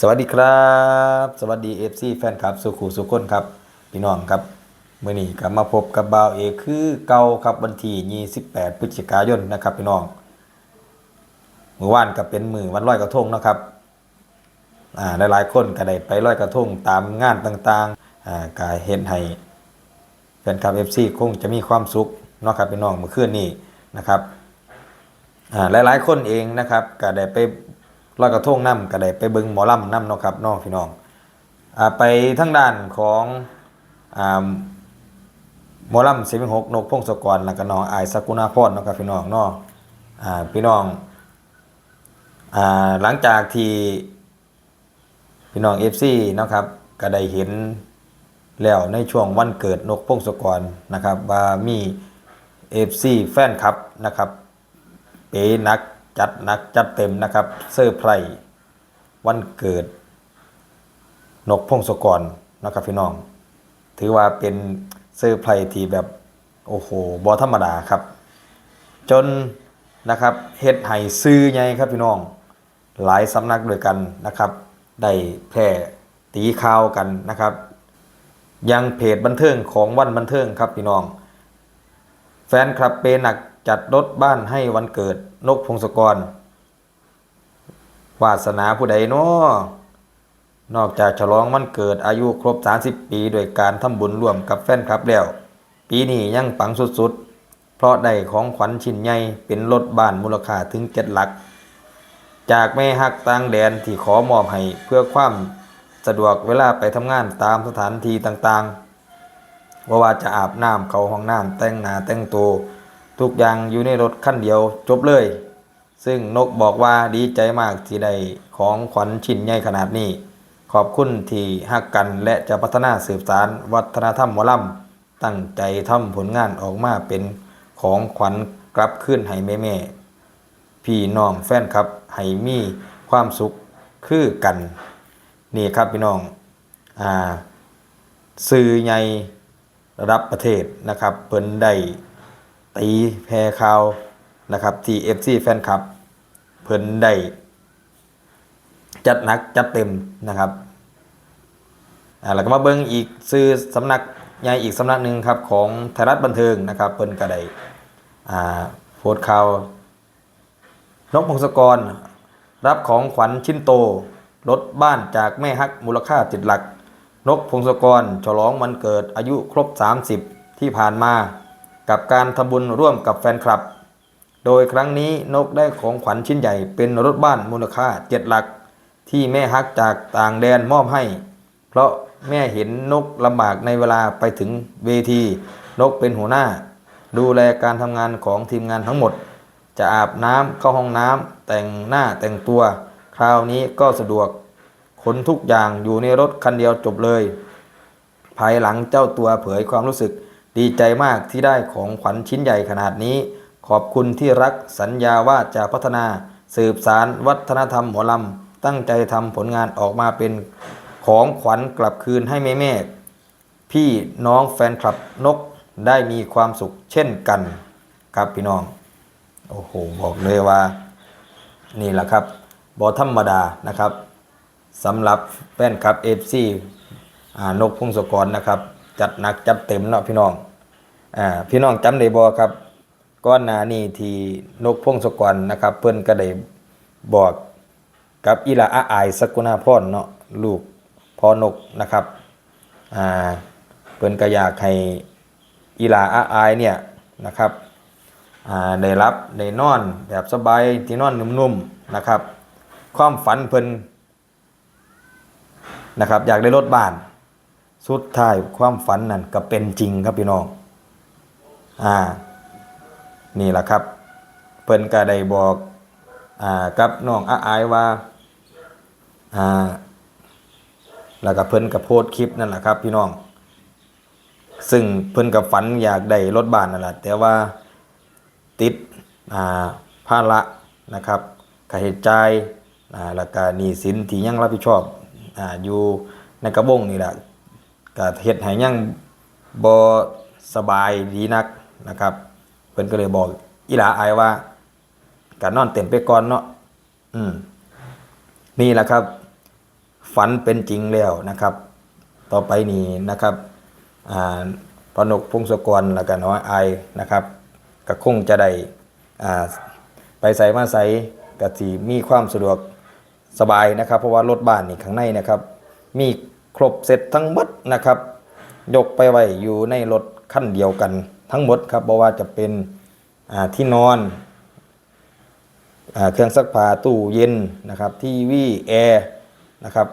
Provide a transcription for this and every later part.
สวัสดีครับ สวัสดีเอฟซีแฟนคลับ สุขุสุขคนครับ พี่น้องครับเมื่อนี้กลับมาพบกับบ่าวเอกคือเก่าครับวันที่28พฤศจิกายนนะครับ พี่น้องเมื่อวานก็เป็นมือวันลอยกระทงนะครับอ่าหลายๆคนก็ได้ไปลอยกระทงตามงานต่างๆอ่าก็เห็นให้แฟนคลับเอฟซีคงจะมีความสุขเนาะครับพี่น้องเมื่อคืนนี้นะครับอ่าหลายๆคนเองนะครับก็ได้ไป ลอยกระทงน้ำก็ได้ไปเบิงหมอลำน้ำเนาะครับน้องพี่น้องอ่าไปทางด้านของอ่าหมอลำสิบหกนกพงศกรแล้วก็น้องไอายสกุณาพรเนาะครับพี่น้องเนาะอ่าพี่น้องอ่าหลังจากที่พี่น้องเอฟซีนะครับก็ได้เห็นแล้วในช่วงวันเกิดนกพงศกรนะครับว่ามีเอฟซีแฟนคลับนะครับเป๋หนัก จัดหนักจัดเต็มนะครับเซอร์ไพรส์วันเกิด นกพงศกรนะครับพี่น้อง ถือว่าเป็นเซอร์ไพรส์ที่แบบโอ้โหบอธรรมดาครับ จนนะครับเฮ็ดไห้ซื้อใหญ่ครับพี่น้อง หลายสำนักด้วยกันนะครับ ได้แพร่ตีข่าวกันนะครับ ยังเพจบันเทิงของวันบันเทิงครับพี่น้อง แฟนคลับเปหนักจัดรถบ้านให้วันเกิดนกพงศกร วาสนาผู้ใดเนาะนอกจากฉลองวันเกิดอายุครบ 30 ปีโดยการทำบุญร่วมกับแฟนคลับแล้ว ปีนี้ยังปังสุดๆ เพราะได้ของขวัญชิ้นใหญ่เป็นรถบ้านมูลค่าถึงเจ็ดหลัก จากแม่ฮักต่างแดนที่ขอมอบให้เพื่อความสะดวกเวลาไปทำงานตามสถานที่ต่างๆ ว่าว่าจะอาบน้ำเขาห้องน้ำแต่งหน้าแต่งตัวทุกอย่างอยู่ในรถคันเดียวจบเลย ซึ่งนกบอกว่าดีใจมากที่ได้ของขวัญชิ้นใหญ่ขนาดนี้ ขอบคุณที่ฮักกันและจะพัฒนาสืบสารวัฒนธรรมหมอลำตั้งใจทำผลงานออกมาเป็นของขวัญกลับคืนให้แม่แม่พี่น้องแฟนครับให้มีความสุขคือกัน นี่ครับพี่น้องอ่าสื่อใหญ่ ระดับประเทศนะครับ เพิ่นได้ตีแพรข่าวนะครับที่ FC แฟนคลับ เพิ่นได้จัดหนักจัดเต็มนะครับอ่าแล้วก็มาเบิ่งอีกซื้อสำนักใหญ่อีกสำนักหนึ่งครับของไทยรัฐบันเทิงนะครับเพิ่นก็ได้อ่าโพสต์ข่าวนกพงศกร รับของขวัญชิ้นโต รถบ้านจากแม่ฮักมูลค่าจิตหลัก นกพงศกรฉลองวันเกิดอายุครบ 30 ที่ผ่านมา กับการทำบุญร่วมกับแฟนคลับ โดยครั้งนี้นกได้ของขวัญชิ้นใหญ่เป็นรถบ้านมูลค่าเจ็ดหลัก ที่แม่ฮักจากต่างแดนมอบให้ เพราะแม่เห็นนกลำบากในเวลาไปถึงเวที นกเป็นหัวหน้า ดูแลการทำงานของทีมงานทั้งหมด จะอาบน้ำเข้าห้องน้ำแต่งหน้าแต่งตัว คราวนี้ก็สะดวก ขนทุกอย่างอยู่ในรถคันเดียวจบเลย ภายหลังเจ้าตัวเผยความรู้สึกดีใจมากที่ได้ของขวัญชิ้นใหญ่ขนาดนี้ ขอบคุณที่รักสัญญาว่าจะพัฒนา สืบสารวัฒนธรรมหมอลำ ตั้งใจทำผลงานออกมาเป็นของขวัญกลับคืนให้แม่แม่พี่น้องแฟนคลับนกได้มีความสุขเช่นกันครับพี่น้อง โอ้โห บอกเลยว่า นี่แหละครับบอธรรมดานะครับ สำหรับแฟนคลับเอฟซีนกพงศกรนะครับ จัดหนักจัดเต็มเนาะพี่น้องอพี่น้องจำได้บอครับก้อนหนานี่ที่นกพงศกรนะครับ เพิ่นก็ได้บอกกับอีหลาอาอายสกุณาพรเนาะลูกพอนกนะครับอ่าเพิ่นก็อยากให้อีหลาอาอายเนี่ยนะครับอ่าได้รับได้นอนแบบสบายที่นอนนุ่มๆนะครับ ความฝันเพิ่น นะครับอยากได้รถบ้าน สุดท้ายความฝันนั่นก็เป็นจริงครับพี่น้องอ่านี่แหละครับ เพิ่นก็ได้บอกอ่ากับน้องอาอายว่าอ่าแล้วก็เพิ่นก็โพสคลิปนั่นแหละครับ พี่น้อง ซึ่งเพิ่นกับฝันอยากได้รถบ้านนั่นแหละแต่ว่าติดอ่าภาระนะครับค่าใช้จ่ายอ่าแล้วก็หนี้สินที่ยังรับผิดชอบ อ่าอยู่ในกระบงนี่แหละก็เฮ็ดให้ยังบ่สบายดีนักนะครับเพิ่นก็เลยบอกอีหลาอายว่าการนอนเต็มไปก่อนเนาะอืมนี่แหละครับ ฝันเป็นจริงแล้วนะครับ ต่อไปนี้นะครับอ่าพอนกพงศกรแล้วก็น้อยอายนะครับก็คงจะได้อ่าไปใส่มาใส่ก็สิมีความสะดวก สบายนะครับ เพราะว่ารถบ้านนี่ข้างในนะครับ มีครบเสร็จทั้งหมดนะครับ ยกไปไว้อยู่ในรถคันเดียวกันทั้งหมดครับเพราะว่าจะเป็นที่นอนอเครื่องซักผ้าตู้เย็นนะครับ ทีวีแอร์นะครับ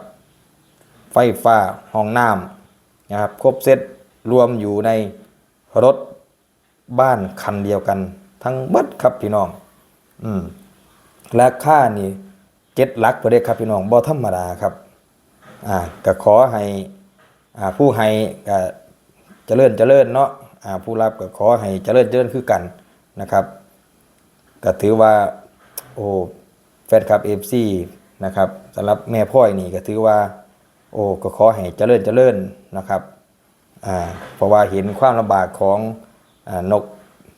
ไฟฟ้าห้องน้ำนะครับ ครบเซตรวมอยู่ในรถบ้านคันเดียวกัน ทั้งเบิดครับพี่น้อง อืมราคานี่ เจ็ดลักประเด็ครับพี่น้องบ่ธรรมดาครับอ่าก็ขอให้อ่าผู้ให้ก็เจริญเจริญเนาะอ่าผู้รับก็ขอให้เจริญเจริญคือกันนะครับก็ถือว่าโอ้แฟนคลับเอฟซีนะครับสำหรับแม่พ่อยนี่ก็ถือว่า โอ้ก็ขอให้เจริญเจริญนะครับอ่าเพราะว่าเห็นความลำบากของอานก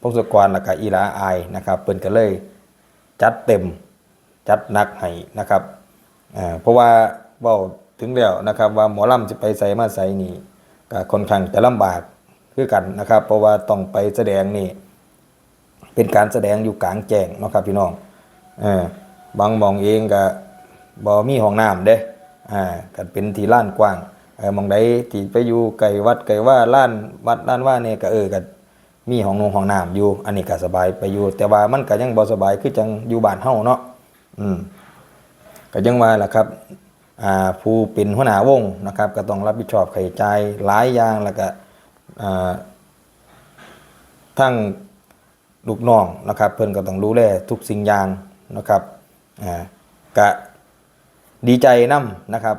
พงศกรและก็อีลาอายนะครับเปิ้นก็เลยจัดเต็ม จัดหนักให้นะครับอ่าเพราะว่าเว้าถึงแล้วนะครับว่าหมอลำจะไปใส่มาใส่นี่ก็ค่อนข้างจะลำบากคือกันนะครับ เพราะว่าต้องไปแสดงนี่เป็นการแสดงอยู่กลางแจ้งเนาะครับพี่น้องเออบางมองเองก็บ่มีห้องน้ำเด้อ่าก็เป็นที่ล้านกว้างเออมองใดที่ไปอยู่ไกลวัดไกลว่าล้านวัดล้านว่าเนี่ยก็เออก็มีห้องนงห้องน้ำอยู่ อันนี้ก็สบายไปอยู่ แต่ว่ามันก็ยังบ่สบายคือจังอยู่บ้านเฮาเนาะ อืมก็ยังว่าล่ะครับอ่าผู้เป็นหัวหน้าวงนะครับ ก็ต้องรับผิดชอบค่าใช้จ่ายหลายอย่างแล้วก็อ่าทั้งลูกน้องนะครับ เพิ่นก็ต้องดูแลทุกสิ่งอย่างนะครับอ่ากะดีใจนํนะครับ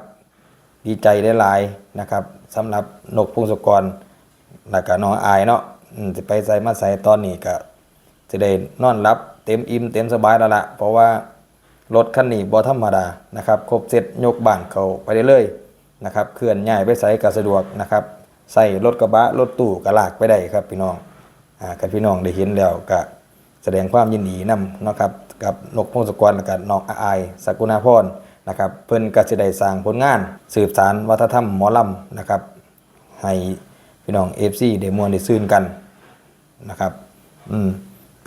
ดีใจหลายๆนะครับสำหรับนกพงศกรแล้วก็น้องอายเนาะอืมสิไปใส่มาใส่ตอนนี้ก็จะได้นอนรับเต็มอิ่มเต็มสบายแล้วละเพราะว่า รถคันนี้บ่ธรรมดานะครับครบเสร็จยกบ้านเขาไปได้เลยนะครับเคลื่อนย้ายไปใส่ก็สะดวกนะครับใส่รถกระบะรถตู้ก็ลากไปได้ครับพี่น้องอ่ากับพี่น้องได้เห็นแล้วก็แสดงความยินดีนำเนะครับกับนกพงศกรและกับน้องอาอายสกุณาพรนะครับเพิ่นก็จะได้สร้างผลงาน สืบสารวัฒนธรรมหมอลำนะครับให้พี่น้อง FC ได้มวนได้ซื่นกันนะครับอืม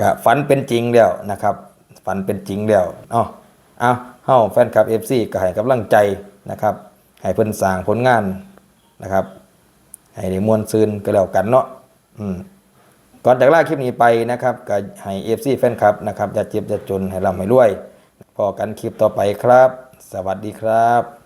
ก็ฝันเป็นจริงแล้วนะครับฝันเป็นจริงแล้วเอ้า เอาเฮาแฟนคลับ FC ก็ให้กำลังใจนะครับให้เพิ่นสร้างผลงานนะครับให้ได้มวนซืนก็แล้วกันเนาะอืมก่อนจากลาคลิปนี้ไปนะครับก็ให้เอฟซีแฟนคลับนะครับอย่าเจ็บอย่าจนให้ร่ำให้รวย พอกันคลิปต่อไปครับ สวัสดีครับ